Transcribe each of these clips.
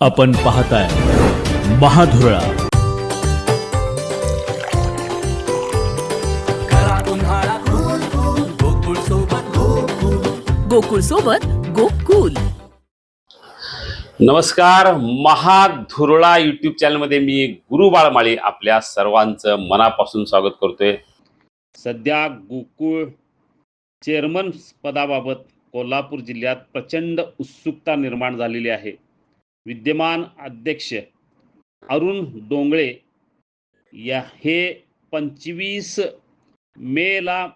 आपण पाहताय महाधुरळा. गोकुळ सोबत गोकुल नमस्कार महाधुरळा यूट्यूब चॅनलमध्ये मी गुरु बाळमाळी आपल्या सर्वांचं मनापासून स्वागत करतोय. सध्या गोकुळ चेअरमन पदाबाबत कोल्हापूर जिल्ह्यात प्रचंड उत्सुकता निर्माण झालेली आहे. विद्यमान अध्यक्ष अरुण डोंगळे या हे पंचवीस मेला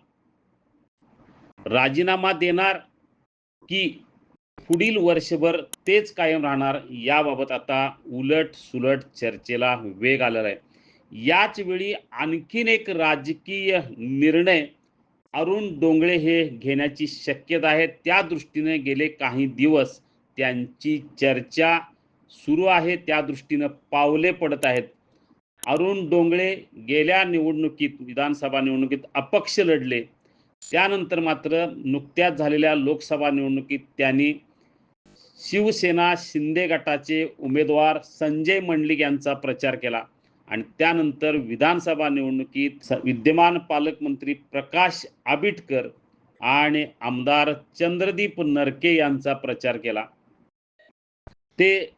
राजीनामा देणार की पुढील वर्षभर तेच कायम राहणार याबाबत आता उलट सुलट चर्चेला वेग आलेला आहे. याच वेळी आणखीन एक राजकीय निर्णय अरुण डोंगळे हे घेण्याची शक्यता आहे. त्या दृष्टीने गेले काही दिवस त्यांची चर्चा सुरू आहे त्या दृष्टीनं पावले पडत आहेत. अरुण डोंगळे गेल्या निवडणुकीत विधानसभा निवडणुकीत अपक्ष लढले. त्यानंतर मात्र नुकत्याच झालेल्या लोकसभा निवडणुकीत त्यांनी शिवसेना शिंदे गटाचे उमेदवार संजय मंडलिक यांचा प्रचार केला. आणि त्यानंतर विधानसभा निवडणुकीत विद्यमान पालकमंत्री प्रकाश आबिटकर आणि आमदार चंद्रदीप नरके यांचा प्रचार केला. ते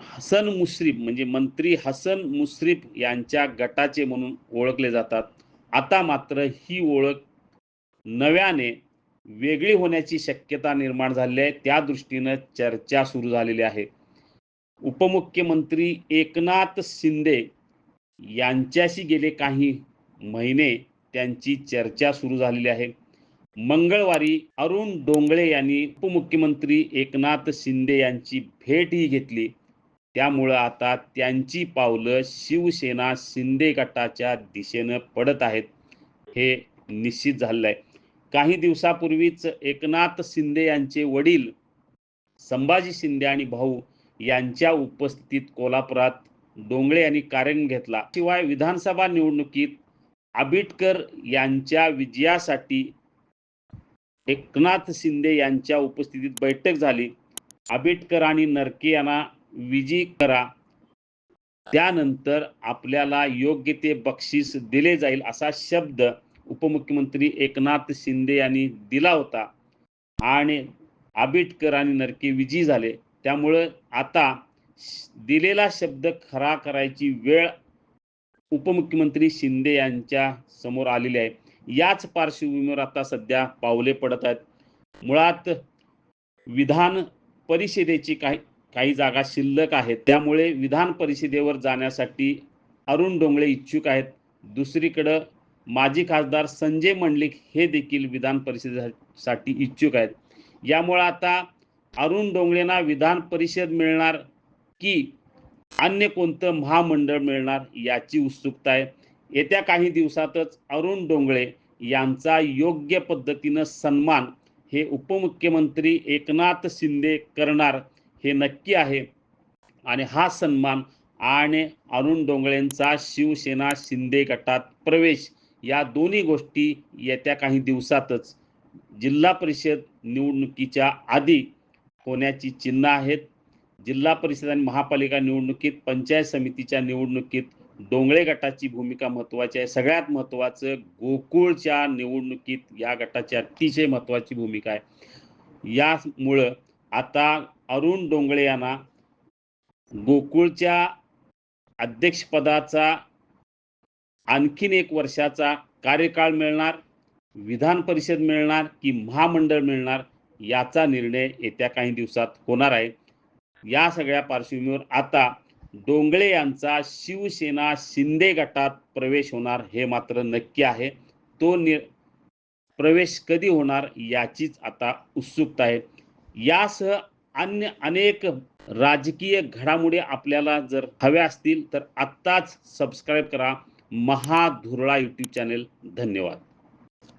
हसन मुश्रीफ म्हणजे मंत्री हसन मुश्रीफ यांच्या गटाचे म्हणून ओळखले जातात. आता मात्र ही ओळख नव्याने वेगळी होण्याची शक्यता निर्माण झाली आहे. त्या दृष्टीनं चर्चा सुरू झालेली आहे. उपमुख्यमंत्री एकनाथ शिंदे यांच्याशी गेले काही महिने त्यांची चर्चा सुरू झालेली आहे. मंगळवारी अरुण डोंगळे यांनी उपमुख्यमंत्री एकनाथ शिंदे यांची भेटही घेतली. त्यामुळं आता त्यांची पावलं शिवसेना शिंदे गटाच्या दिशेनं पडत आहेत हे निश्चित झालेलं आहे काही दिवसापूर्वीच एकनाथ शिंदे यांचे वडील संभाजी शिंदे आणि भाऊ यांच्या उपस्थितीत कोल्हापुरात डोंगळे यांनी कार्यक्रम घेतला. शिवाय विधानसभा निवडणुकीत आबिटकर यांच्या विजयासाठी एकनाथ शिंदे यांच्या उपस्थितीत बैठक झाली. आबिटकर आणि नरके यांना विजयी करा. त्यानंतर आपल्याला योग्य ते बक्षीस दिले जाईल असा शब्द उपमुख्यमंत्री एकनाथ शिंदे यांनी दिला होता. आणि आबिटकर आणि नरके विजयी झाले. त्यामुळं आता दिलेला शब्द खरा करायची वेळ उपमुख्यमंत्री शिंदे यांच्या समोर आलेली आहे. याच पार्श्वभूमीवर आता सध्या पावले पडत आहेत. मुळात विधान परिषदेची काही काही जागा शिल्लक आहेत. त्यामुळे विधान परिषदेवर जाण्यासाठी अरुण डोंगळे इच्छुक आहेत. दुसरीकडं माजी खासदार संजय मंडलिक हे देखील विधान परिषदेसाठी इच्छुक आहेत. यामुळं आता अरुण डोंगळेंना विधान परिषद मिळणार की अन्य कोणतं महामंडळ मिळणार याची उत्सुकता आहे. येत्या काही दिवसातच अरुण डोंगळे यांचा योग्य पद्धतीनं सन्मान हे उपमुख्यमंत्री एकनाथ शिंदे करणार. हे नक्की आहे. आणि हा सन्मान आणि अरुण डोंगळेंचा शिवसेना शिंदे गटात प्रवेश या दोन्ही गोष्टी येत्या काही दिवसातच जिल्हा परिषद निवडणुकीच्या आधी होण्याची चिन्ह आहेत. जिल्हा परिषद आणि महापालिका निवडणुकीत पंचायत समितीच्या निवडणुकीत डोंगळे गटाची भूमिका महत्त्वाची आहे. सगळ्यात महत्त्वाचं गोकुळच्या निवडणुकीत या गटाची अतिशय महत्त्वाची भूमिका आहे. यामुळं आता अरुण डोंगळे यांना गोकुळच्या अध्यक्षपदाचा आणखीन एक वर्षाचा कार्यकाळ मिळणार विधान परिषद मिळणार की महामंडळ मिळणार याचा निर्णय येत्या काही दिवसात होणार आहे. या सगळ्या पार्श्वभूमीवर आता डोंगळे यांचा शिवसेना शिंदे गटात प्रवेश होणार हे मात्र नक्की आहे. तो नि प्रवेश कधी होणार याचीच आता उत्सुकता आहे. यासह अन्य अनेक राजकीय घडामोडी आपल्याला जर हव्या असतील तर आत्ताच सबस्क्राईब करा. महाधुरळा यूट्यूब चॅनेल धन्यवाद.